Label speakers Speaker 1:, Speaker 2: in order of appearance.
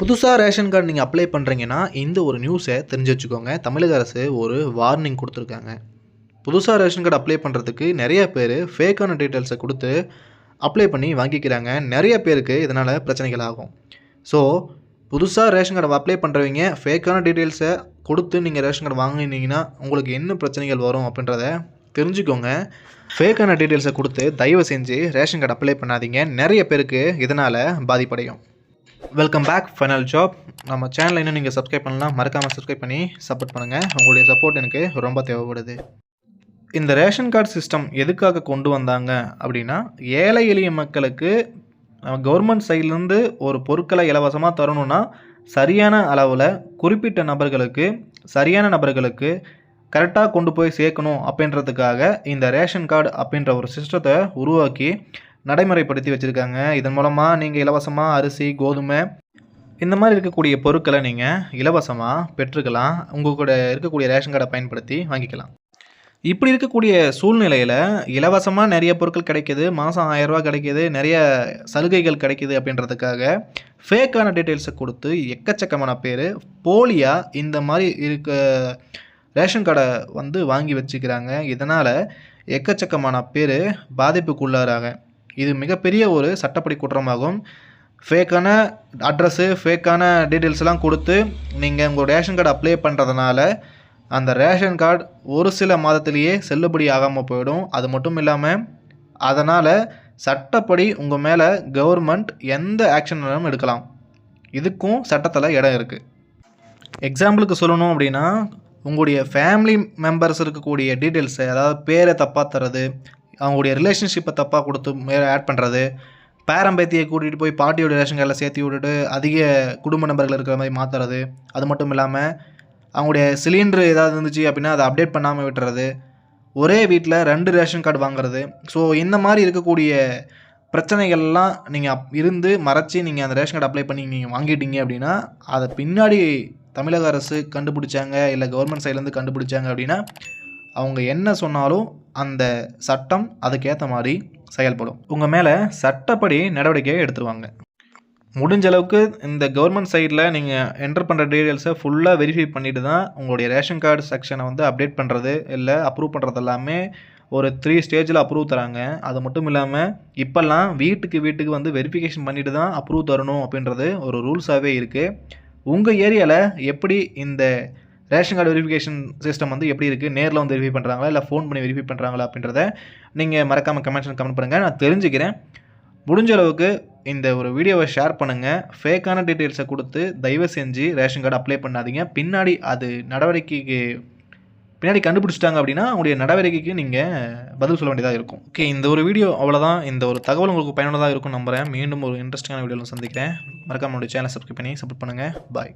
Speaker 1: புதுசாக ration card நீங்கள் apply பண்ணுறீங்கன்னா இந்த ஒரு நியூஸை தெரிஞ்சு வச்சுக்கோங்க. தமிழக அரசு ஒரு வார்னிங் கொடுத்துருக்காங்க. புதுசாக ரேஷன் கார்டு அப்ளை பண்ணுறதுக்கு நிறைய பேர் ஃபேக்கான டீட்டெயில்ஸை கொடுத்து அப்ளை பண்ணி வாங்கிக்கிறாங்க. நிறைய பேருக்கு இதனால் பிரச்சனைகள் ஆகும். ஸோ புதுசாக ரேஷன் கார்டு அப்ளை பண்ணுறவங்க ஃபேக்கான டீட்டெயில்ஸை கொடுத்து நீங்கள் ரேஷன் கார்டு வாங்கினீங்கன்னா உங்களுக்கு என்ன பிரச்சனைகள் வரும் அப்படின்றத தெரிஞ்சுக்கோங்க. ஃபேக்கான டீட்டெயில்ஸை கொடுத்து தயவு செஞ்சு ரேஷன் கார்டு அப்ளை பண்ணாதீங்க. நிறைய பேருக்கு இதனால் பாதிப்படையும். வெல்கம் பேக் ஃபைனல் ஜாப் நம்ம சேனலை இன்னும் நீங்கள் சப்ஸ்கிரைப் பண்ணலாம் மறக்காமல் சப்ஸ்கிரைப் பண்ணி சப்போர்ட் பண்ணுங்கள் உங்களுடைய சப்போர்ட் எனக்கு ரொம்ப தேவைப்படுது. இந்த ரேஷன் கார்டு சிஸ்டம் எதுக்காக கொண்டு வந்தாங்க அப்படின்னா ஏழை எளிய மக்களுக்கு கவர்மெண்ட் சைட்லேருந்து ஒரு பொருட்களை இலவசமாக தரணும்னா சரியான அளவில் குறிப்பிட்ட நபர்களுக்கு சரியான நபர்களுக்கு கரெக்டாக கொண்டு போய் சேர்க்கணும் அப்படின்றதுக்காக இந்த ரேஷன் கார்டு அப்படின்ற ஒரு சிஸ்டத்தை உருவாக்கி நடைமுறைப்படுத்தி வச்சுருக்காங்க. இதன் மூலமாக நீங்கள் இலவசமாக அரிசி கோதுமை இந்த மாதிரி இருக்கக்கூடிய பொருட்களை நீங்கள் இலவசமாக பெற்றுக்கலாம். உங்கள் கூட இருக்கக்கூடிய ரேஷன் கார்டை பயன்படுத்தி வாங்கிக்கலாம். இப்படி இருக்கக்கூடிய சூழ்நிலையில் இலவசமாக நிறைய பொருட்கள் கிடைக்கிது. மாதம் ஆயிரரூபா கிடைக்கிது. நிறைய சலுகைகள் கிடைக்கிது அப்படின்றதுக்காக ஃபேக்கான டீட்டெயில்ஸை கொடுத்து எக்கச்சக்கமான பேர் போலியாக இந்த மாதிரி இருக்க ரேஷன் கார்டை வந்து வாங்கி வச்சுக்கிறாங்க. இதனால் எக்கச்சக்கமான பேர் பாதிப்புக்குள்ளாராங்க இது மிகப்பெரிய ஒரு சட்டப்படி குற்றமாகும். ஃபேக்கான அட்ரஸ்ஸு ஃபேக்கான டீட்டெயில்ஸ்லாம் கொடுத்து நீங்கள் உங்கள் ரேஷன் கார்டு அப்ளை பண்ணுறதுனால அந்த ரேஷன் கார்டு ஒரு சில மாதத்திலேயே செல்லுபடி ஆகாமல் போயிடும். அது மட்டும் இல்லாமல் அதனால் சட்டப்படி உங்கள் மேலே கவர்மெண்ட் எந்த ஆக்ஷன் எடுக்கலாம். இதுக்கும் சட்டத்தில் இடம் இருக்குது எக்ஸாம்பிளுக்கு சொல்லணும் அப்படின்னா உங்களுடைய ஃபேமிலி மெம்பர்ஸ் இருக்கக்கூடிய டீட்டெயில்ஸை அதாவது பேரை தப்பாக தர்றது அவங்களுடைய ரிலேஷன்ஷிப்பை தப்பாக கொடுத்து மேலே ஆட் பண்ணுறது பேரம்பேத்தியை கூட்டிகிட்டு போய் பாட்டியோட ரேஷன் கார்டில் சேர்த்து விட்டுட்டு அதிக குடும்ப நபர்கள் இருக்கிற மாதிரி மாற்றுறது அது மட்டும் இல்லாமல் அவங்களுடைய சிலிண்டர் ஏதாவது இருந்துச்சு அப்படின்னா அதை அப்டேட் பண்ணாமல் விட்டுறது. ஒரே வீட்டில் ரெண்டு ரேஷன் கார்டு வாங்குறது. ஸோ இந்த மாதிரி இருக்கக்கூடிய பிரச்சனைகள்லாம் நீங்கள் அப் இருந்து மறைச்சி நீங்கள் அந்த ரேஷன் கார்டு அப்ளை பண்ணி நீங்கள் வாங்கிட்டீங்க அப்படின்னா அதை பின்னாடி தமிழக அரசு கண்டுபிடிச்சாங்க இல்லை கவர்மெண்ட் சைட்லேருந்து கண்டுபிடிச்சாங்க அப்படின்னா அவங்க என்ன சொன்னாலும் அந்த சட்டம் அதுக்கேற்ற மாதிரி செயல்படும். உங்கள் மேலே சட்டப்படி நடவடிக்கையை எடுத்துருவாங்க. முடிஞ்ச அளவுக்கு இந்த கவர்மெண்ட் சைடில் நீங்கள் என்டர் பண்ணுற டீட்டெயில்ஸை ஃபுல்லாக வெரிஃபை பண்ணிட்டு தான் உங்களுடைய ரேஷன் கார்டு செக்ஷனை வந்து அப்டேட் பண்ணுறது இல்லை அப்ரூவ் பண்ணுறது எல்லாமே ஒரு த்ரீ ஸ்டேஜில் அப்ரூவ் தராங்க. அது மட்டும் இல்லாமல் இப்போல்லாம் வீட்டுக்கு வீட்டுக்கு வந்து வெரிஃபிகேஷன் பண்ணிட்டு தான் அப்ரூவ் தரணும் அப்படின்றது ஒரு ரூல்ஸாகவே இருக்குது உங்கள் ஏரியாவில் எப்படி இந்த ரேஷன் கார்டு வெரிஃபிகேஷன் சிஸ்டம் வந்து எப்படி இருக்குது நேரில் வந்து வெரிஃபை பண்ணுறாங்களா இல்லை ஃபோன் பண்ணி வெரிஃபை பண்ணுறாங்களா அப்படின்றத நீங்கள் மறக்காமல் கமெண்ட்ஸ் கமெண்ட் பண்ணுங்கள் நான் தெரிஞ்சுக்கிறேன். முடிஞ்ச அளவுக்கு இந்த ஒரு வீடியோவை ஷேர் பண்ணுங்கள் ஃபேக்கான டீட்டெயில்ஸை கொடுத்து தயவு செஞ்சு ரேஷன் கார்டு அப்ளை பண்ணாதீங்க. பின்னாடி அது நடவடிக்கைக்கு பின்னாடி கண்டுபிடிச்சிட்டாங்க அப்படின்னா உங்களுடைய நடவடிக்கைக்கு நீங்கள் பதில் சொல்ல வேண்டியதாக இருக்கும். ஓகே இந்த ஒரு வீடியோ அவ்வளோதான் இந்த ஒரு தகவல் உங்களுக்கு பயனுள்ளதாக இருக்கும் நம்புகிறேன் மீண்டும் ஒரு இன்ட்ரெஸ்டிங்கான வீடியோவில் சந்திக்கிறேன். மறக்காம என்னுடைய சேனலை சப்ஸ்கிரைப் பண்ணி சப்போர்ட் பண்ணுங்கள் பாய்